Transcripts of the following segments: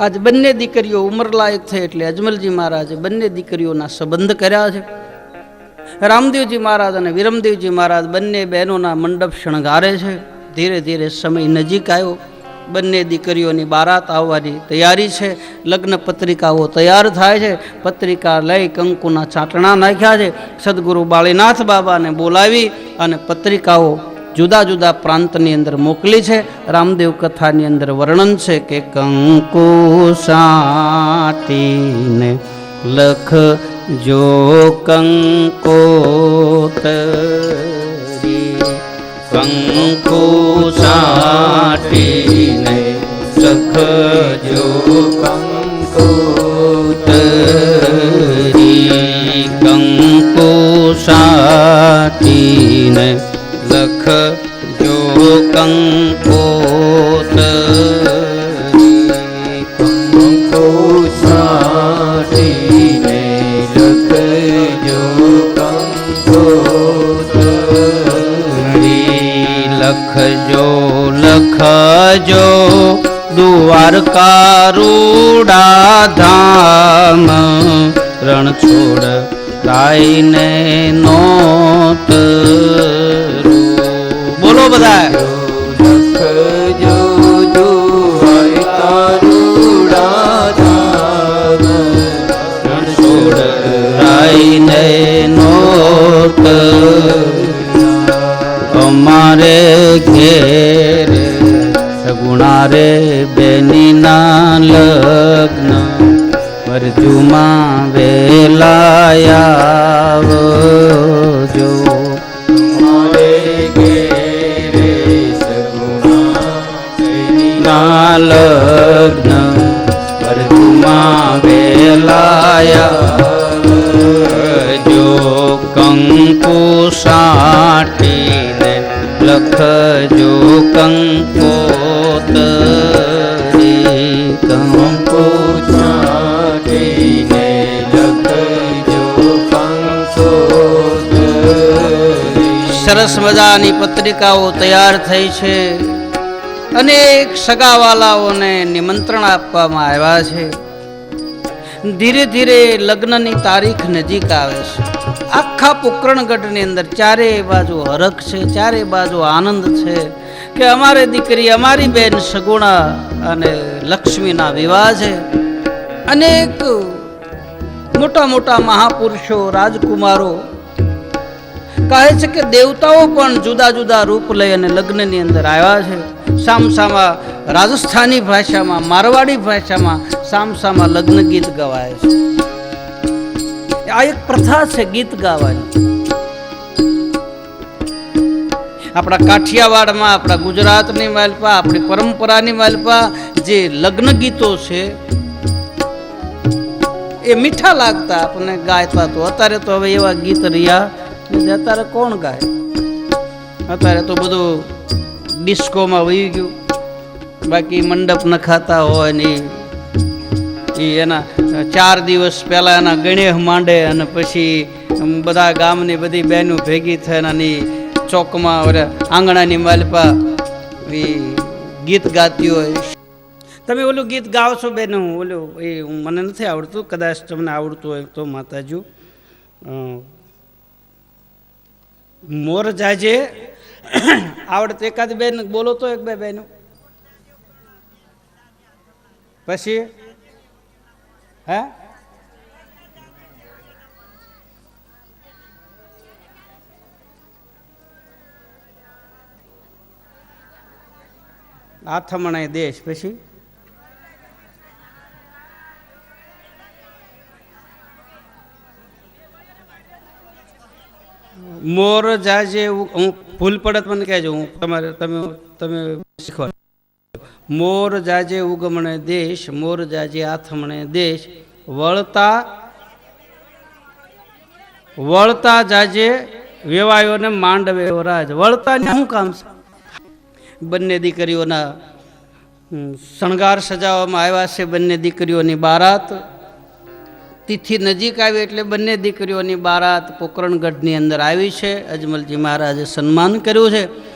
આજ બંને દીકરીઓ ઉંમરલાયક થઈ એટલે અજમલજી મહારાજે બંને દીકરીઓના સંબંધ કર્યા છે. રામદેવજી મહારાજ અને વિરમદેવજી મહારાજ બંને બહેનોના મંડપ શણગારે છે. ધીરે ધીરે સમય નજીક આવ્યો. બંને દીકરીઓની બારાત આવવાની તૈયારી છે. લગ્ન પત્રિકાઓ તૈયાર થાય છે. પત્રિકા લઈ કંકુના ચાટણા નાખ્યા છે. સદગુરુ બાળીનાથ બાબાને બોલાવી અને પત્રિકાઓ જુદા જુદા પ્રાંતની અંદર મોકલી છે. રામદેવ કથાની અંદર વર્ણન છે કે કંકુ સાટીને લખ, જો કંકોતરી કંકુ સાટીને લખજો કંકોતરી કંકુ સાટીને લખજો કંકોતરી કંકો છાટીને લખજો કંકોતરી લખજો લખજો દ્વારકા રૂડા ધામ રણ છોડ રાઈને નોત કંકુ સાટીને લખજો કંકોતરી. કંકુ છાટીને લખજો કંકોતરી. સરસ મજાની પત્રિકાઓ તૈયાર થઈ છે. અનેક સગાવાલાઓને નિમંત્રણ આપવામાં આવ્યા છે. ધીરે ધીરે લગ્નની તારીખ નજીક આવે છે. આખા પોકરણગઢની અંદર ચારે બાજુ હરખ છે ચારે બાજુ આનંદ છે કે અમારે દીકરી, અમારી બેન સગુણા અને લક્ષ્મીના વિવાહ છે. અનેક મોટા મોટા મહાપુરુષો, રાજકુમારો કહે છે કે દેવતાઓ પણ જુદા જુદા રૂપ લઈ અને લગ્નની અંદર આવ્યા છે. સામસામા રાજસ્થાની ભાષામાં, મારવાડી ભાષામાં સામસામા લગ્ન ગીત ગવાય છે. આ એક પ્રથા છે ગીત ગાવાની. આપણા કાઠિયાવાડમાં, આપણા ગુજરાતની માલપા આપણી પરંપરાની માલપા જે લગ્ન ગીતો છે, એ મીઠા લાગતા આપણને ગાયતા તો. અત્યારે તો હવે એવા ગીત રહ્યા. અત્યારે કોણ ગાય? અત્યારે તો બધું ડિસ્કોમાં વહી ગયું. બાકી મંડપ નખાતા હોય ને એ એના ચાર દિવસ પહેલાં એના ગણેહ માંડે અને પછી બધા ગામની બધી બહેનો ભેગી થઈને એની ચોકમાં આંગણાની માલપા ગીત ગાતી હોય. તમે ઓલું ગીત ગાઓ છો બેન ઓલું એ મને નથી આવડતું, કદાચ તમને આવડતું હોય તો માતાજી. મોર જાજે આવડતું એકાદ બેન, બોલો તો એક બે બહેનો પછી? હે? આથમણાય દેશ પછી? મોર જાજે હું ભૂલ પડત મને કહેજો, હું તમારે તમે તમે શીખો મોર જાજે ઉગમણે દેશ, મોર જાજે આથમણે દેશ. વળતા વળતા જાજે વેવાયોને માંડવે રાજ. વળતા ને શું કામ છે? બંને દીકરીઓના શણગાર સજાવવામાં આવ્યા છે બંને દીકરીઓની બારાત. તિથિ નજીક આવી એટલે બંને દીકરીઓની બારાત પોકરણગઢની અંદર આવી છે. અજમલજી મહારાજે સન્માન કર્યું છે.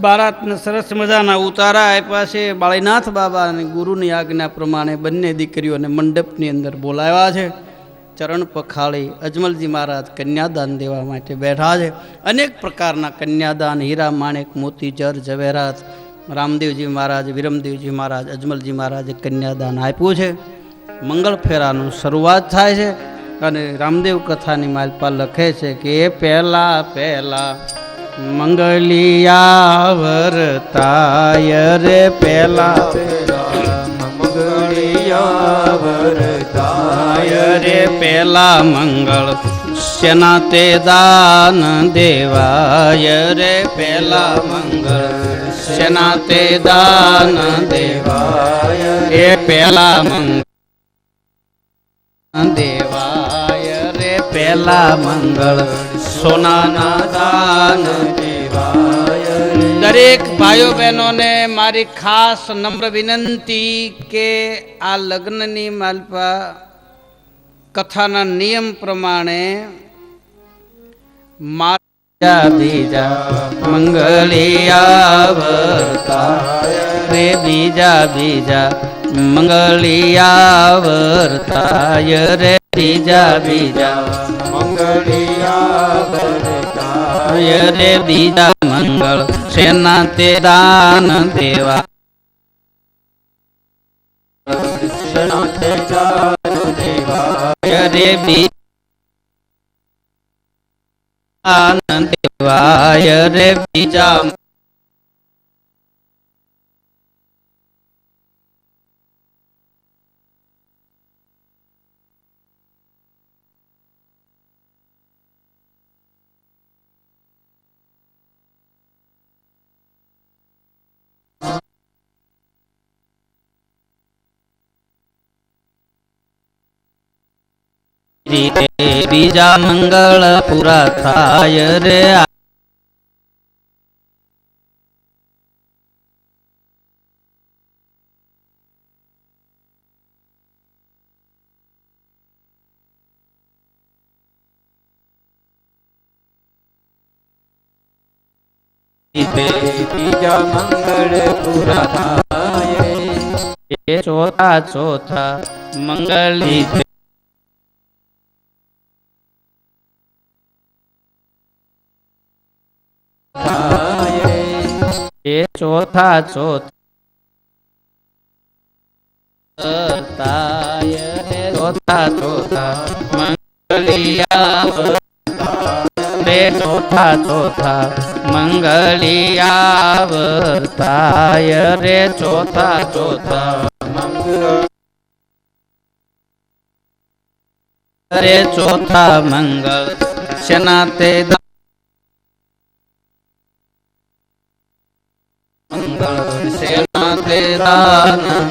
બારાતને સરસ મજાના ઉતારા આપ્યા છે. બાળીનાથ બાબા અને ગુરુની આજ્ઞા પ્રમાણે બંને દીકરીઓને મંડપની અંદર બોલાવ્યા છે. ચરણ પખાળી અજમલજી મહારાજ કન્યાદાન દેવા માટે બેઠા છે. અનેક પ્રકારના કન્યાદાન, હીરા, માણેક, મોતી, જર, ઝવેરાત, રામદેવજી મહારાજ, વિરમદેવજી મહારાજ, અજમલજી મહારાજે કન્યાદાન આપ્યું છે. મંગળ ફેરાનું શરૂઆત થાય છે અને રામદેવ કથાની માલપા લખે છે કે પહેલાં પહેલા મંગલિયા વરતાય રે પહેલા મંગળિયા રે પેલા મંગળ શેના તે દાન દેવાય રે પેલા મંગળ શેના તે દાન દેવાય રે પેલા મંગળ દેવાય રે પેલા મંગળ સોનાના દાન દરેક ભાઈઓ બહેનોને મારી ખાસ નમ્ર વિનંતી કે આ લગ્નની માલપા કથાના નિયમ પ્રમાણે મંગલિયા રે બીજા બીજા મંગલિયા વર્તાય રે બીજા બીજા. મંગળિયા રે બીજા મંગળ સેના તે દાન દેવા. રે બીજા દેવાય રે બીજા રીતે બીજા મંગળ પૂરા થાય રે બીજા મંગળ પૂરા થાય ચોથા ચોથા મંગળી એ ચોથા ચોથા ચોથા ચોથા મંગલિયા રે ચોથા ચોથા મંગલિયા વર્તાય રે ચોથા ચોથા રે ચોથા મંગળ શના તે મંગળ સેના તે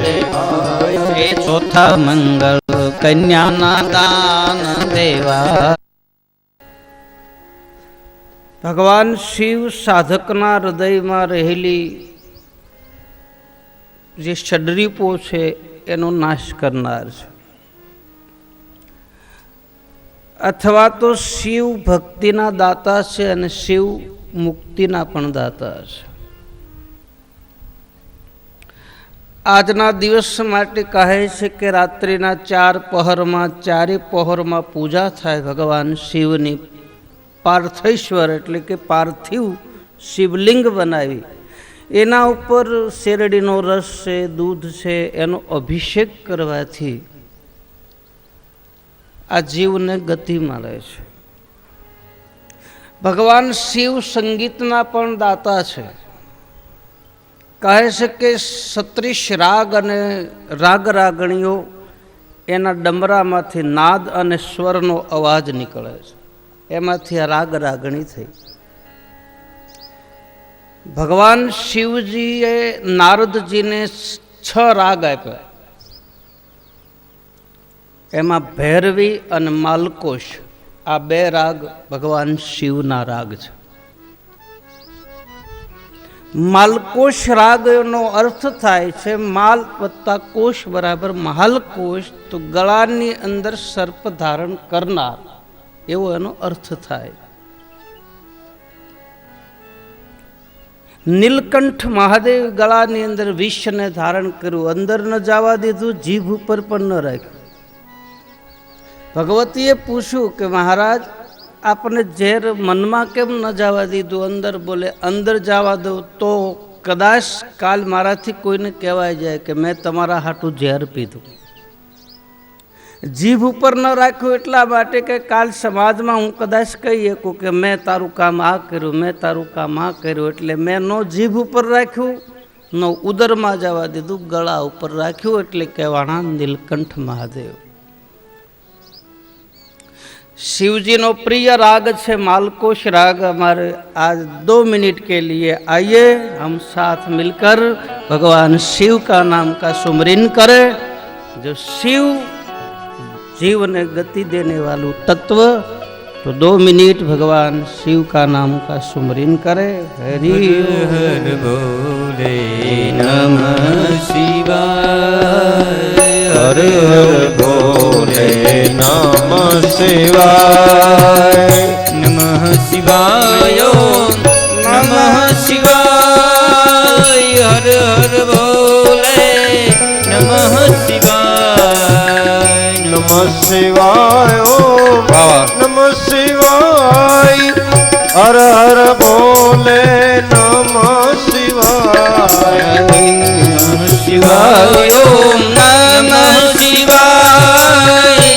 દેવાય એ ચોથા મંગળ કન્યાના દાન દેવા ભગવાન શિવ સાધકના હૃદયમાં રહેલી જે ષડરીપો છે, એનો નાશ કરનાર છે. અથવા તો શિવ ભક્તિના દાતા છે અને શિવ મુક્તિના પણ દાતા છે. આજના દિવસ માટે કહે છે કે રાત્રિના ચાર પહરમાં, ચારે પહોરમાં પૂજા થાય ભગવાન શિવની. પાર્થેશ્વર એટલે કે પાર્થિવ શિવલિંગ બનાવી. એના ઉપર શેરડીનો રસ છે, દૂધ છે, એનો અભિષેક કરવાથી આ જીવને ગતિ મળે છે. ભગવાન શિવ સંગીતના પણ દાતા છે. કહે છે કે સત્રીસ રાગ અને રાગ રાગણીઓ એના ડમરામાંથી નાદ અને સ્વરનો અવાજ નીકળે છે. એમાંથી આ રાગ રાગણી થઈ. ભગવાન શિવજીએ નારદજીને છ રાગ આપ્યા. એમાં ભૈરવી અને માલકોશ, આ બે રાગ ભગવાન શિવના રાગ છે. માલકોશ રાગનો અર્થ થાય છે માલ વત્તા કોશ બરાબર મહાલકોશ તો ગળાની અંદર સર્પ ધારણ કરનાર. એવો એનો અર્થ થાય. નીલકંઠ મહાદેવ ગળાની અંદર વિષને ધારણ કર્યું, અંદર ન જવા દીધું, જીભ ઉપર પણ ન રાખ્યું. ભગવતીએ પૂછ્યું કે મહારાજ આપને ઝેર મનમાં કેમ ન જવા દીધું? અંદર બોલે, અંદર જવા દઉં તો કદાચ કાલ મારાથી કોઈને કહેવાય જાય કે, મેં તમારા હાટું ઝેર પીધું. જીભ ઉપર ન રાખ્યું એટલા માટે કે કાલ સમાજમાં હું કદાચ કહી શકું કે, મેં તારું કામ આ કર્યું, મેં તારું કામ આ કર્યું. એટલે મેં નો જીભ ઉપર રાખ્યું, નો ઉદરમાં જવા દીધું, ગળા ઉપર રાખ્યું એટલે કહેવાના નીલકંઠ મહાદેવ. शिवजी नो प्रिय राग छे मालकोश राग हमारे आज दो मिनट के लिए आइए हम साथ मिलकर भगवान शिव का नाम का सुमरिन करें जो शिव जीवन गति देने वालू तत्व तो दो मिनट भगवान शिव का नाम का सुमरिन करे हरि હર હર બોલે નમ શિવાય હર હર બોલે નમ શિવાય નમઃ શિવાય નમઃ શિવાય હર હર ભોલે નમઃ શિવાય. નમઃ શિવાય નમઃ શિવાય હર હર ભોલે નમઃ શિવાય. નમઃ શિવાય ઓમ શિવાય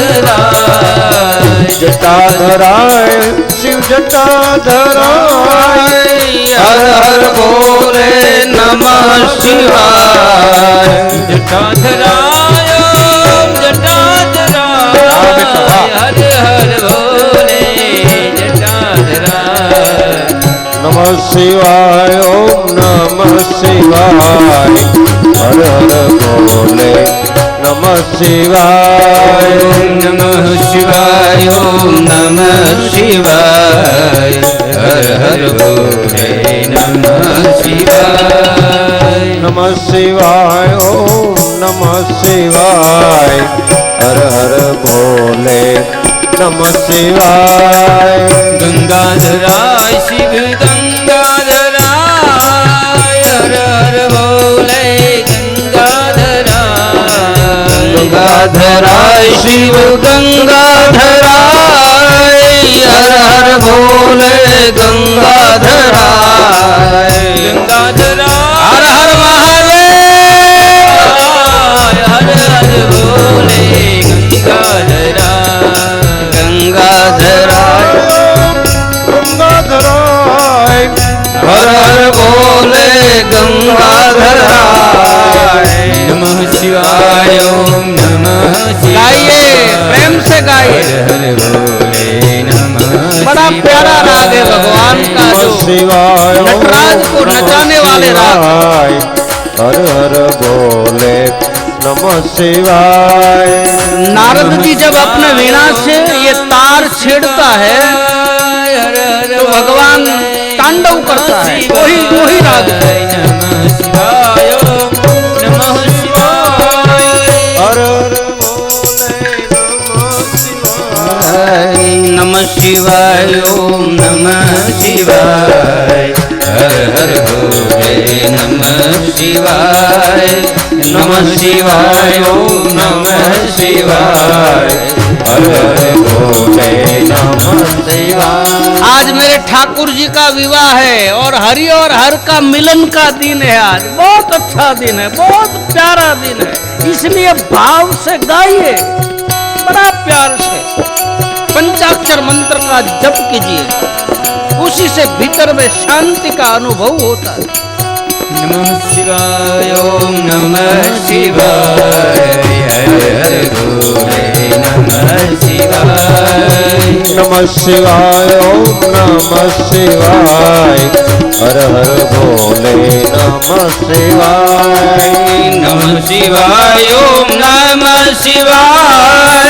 નમઃ જટાધરાય શિવ જટાધરાય. હર હર બોલે નમ શિવાય. જટાધરાય જટાધરાય. હર હર બોલે જટા ધરાય નમ શિવાય ઓમ નમ શિવાય. હર હર બોલે નમ શિવાય. શિવાય હર હર ભોલે નમઃ શિવાય. નમઃ શિવાય ઓમ નમઃ શિવાય. હર હર ભોલે નમઃ શિવાય. ગંગાધરાય શિવ ગંગાધરાય હર હર ભોલે ગંગાધરાય ગંગાધરાય શિવ ગંગાધરાય હર હર ભોલે ગંગાધરાય ગંગાધરાય जब अपने वीणा से ये तार छेड़ता है तो भगवान तांडव करता है वही वही राग है नमः शिवाय नमः शिवाय हर हर भोले नमः शिवाय नमः शिवाय ओम नमः शिवाय हर हर भोले नमः शिवाय। नमः शिवाय शिवाय। भोले नमः शिवाय। आज मेरे ठाकुर जी का विवाह है और हरि और हर का मिलन का दिन है आज। बहुत अच्छा दिन है, बहुत प्यारा दिन है। इसलिए भाव से गाइए, बड़ा प्यार से। पंचाक्षर मंत्र का जप कीजिए। उसी से भीतर में शांति का अनुभव होता है। नमः शिवाय ओम नमः शिवाय हर हर भोले नमः शिवाय। नमः शिवाय ओम नमः शिवाय हर हर भोले नमः शिवाय। नमः शिवाय ओम नमः शिवाय।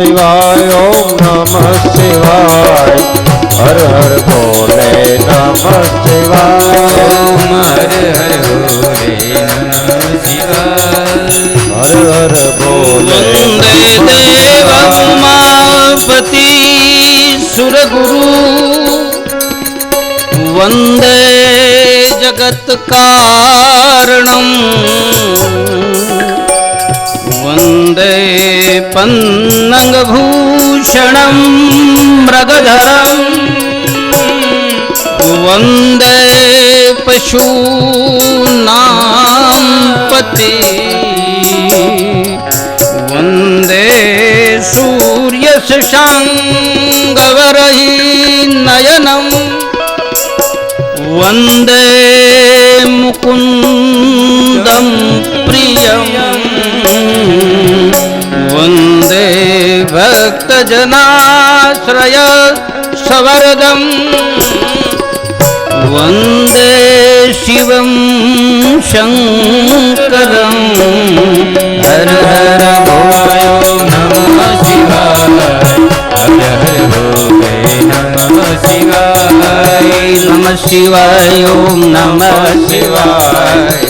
શિવાય, ઓમ નમઃ શિવાય, હર હર ભોલે નમઃ શિવાય. ઓમ હર હર હર હર ભોલે દેવમાપતિ સુરગુરુ વંદે જગત કારણમ. पन्नंग भूषणम मृगधरम वंदे पशूनां पति वन्दे सूर्यशशाङ्गवरहि नयनम् वन्दे मुकुन्दं प्रियम् જનાશ્રય સવરદમ વંદે શિવમ શંકરમ હર હર ભોયો નમ શિવાય હર ભોગે નમ શિવાય નમ શિવાય નમ શિવાય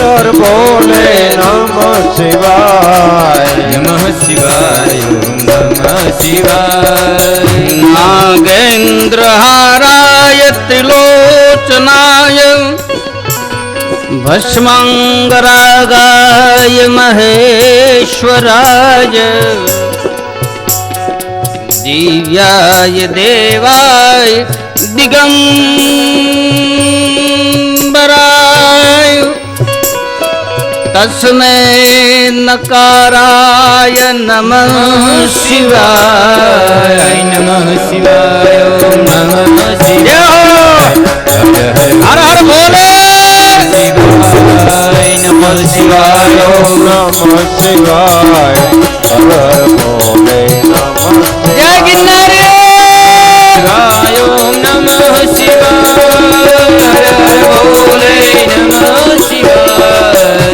ઈશ્વર બોલે નમ શિવાય. નમ શિવાય નમ શિવાય. નાગેન્દ્ર હારાય ત્રિલોચનાય ભસ્મંગરાગાય મહેશ્વરાય. દિવ્યાય દેવાય દિગંબરાય. તસ્મે નકારાય નમ શિવાય નમ શિવાય ઓમ નમ શિવાય હર હર બોલે શિવાય નમ શિવાય નમ શિવાય હર હર બોલે નમ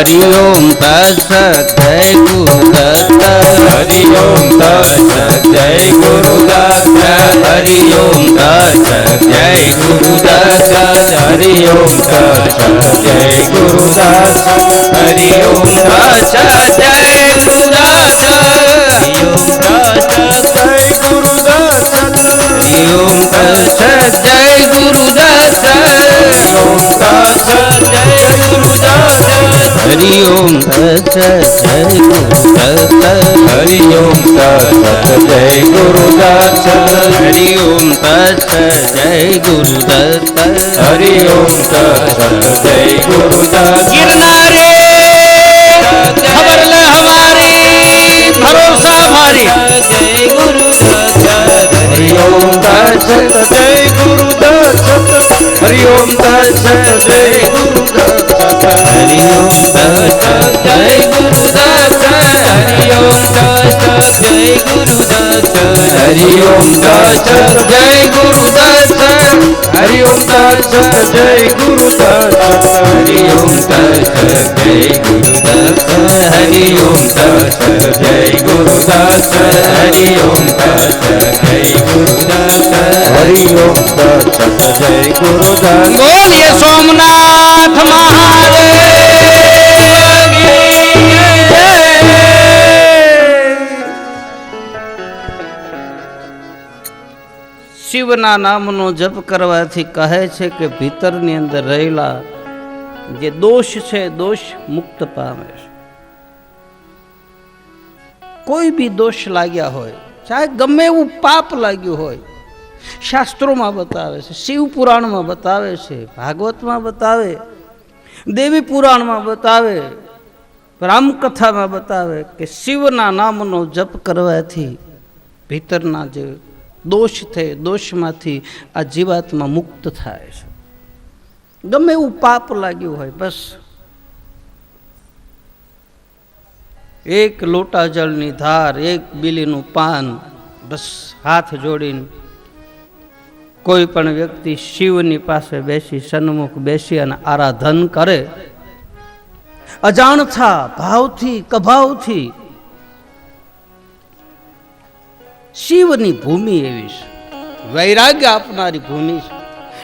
हरि ओम तत्सत जय गुरुदत्त हरि ओम तत्सत जय गुरुदत्त हरि ओम तत्सत जय गुरुदत्त हरि ओम तत्सत जय गुरुदत्त हरि ओम तत्सत जय गुरुदत्त ઓમકાર સજય ગુરુદાસ ઓમકાર સજય ગુરુદાસ હરિ ઓમ તસ જય ગુરુદાસ હરિ ઓમ તસ જય ગુરુદાસ હરિ તસ જય ગુરુદાસ હરિ તસ જય ગુરુદાસ ગિરનારે ખબર લે હમારી ભરોસા હમારી જય ગુરુ દત્ત હરિ ઓમ તત્સત જય ગુરુ દત્ત હરિ ઓમ તત્સત જય ગુરુ દત્ત હરિ ઓમ તત્સત જય ગુરુ દત્ત હરિ ઓમ દત્ત જય ગુરુ દત્ત હરિ ઓમ તત્સત જય ગુરુ દત્ત હરિ ઓમ તત્સત જય ગુરુ દત્ત હરિ ઓમ તત્સત જય ગુરુ દત્ત હરિ ઓમ તત્સત જય ગુરુ દત્ત હરિ ઓમ તત્સત જય ગુરુ દત્ત હરિ ઓમ દત્ત સોમનાથ મહાદેવ. શિવના નામનો જપ કરવાથી કહે છે કે ભીતરની અંદર રહેલા જે દોષ છે, દોષ મુક્ત પામે છે. કોઈ બી દોષ લાગ્યા હોય, ચાહે ગમે એવું પાપ લાગ્યું હોય, શાસ્ત્રોમાં બતાવે છે, શિવ પુરાણમાં બતાવે છે, ભાગવતમાં બતાવે, દેવી પુરાણમાં બતાવે, રામકથામાં બતાવે કે શિવના નામનો જપ કરવાથી ભીતરના જે દોષ થાય દોષમાંથી આ જીવાત્મા મુક્ત થાય છે. ગમે એવું પાપ લાગ્યું હોય બસ. એક લોટા જળની ધાર, એક બીલીનું પાન, બસ હાથ જોડીને કોઈ પણ વ્યક્તિ શિવની પાસે બેસી, સન્મુખ બેસી અને આરાધન કરે. અજાણતા ભાવથી, કભાવથી શિવની ભૂમિ એવી છે. વૈરાગ્ય આપનારી ભૂમિ છે.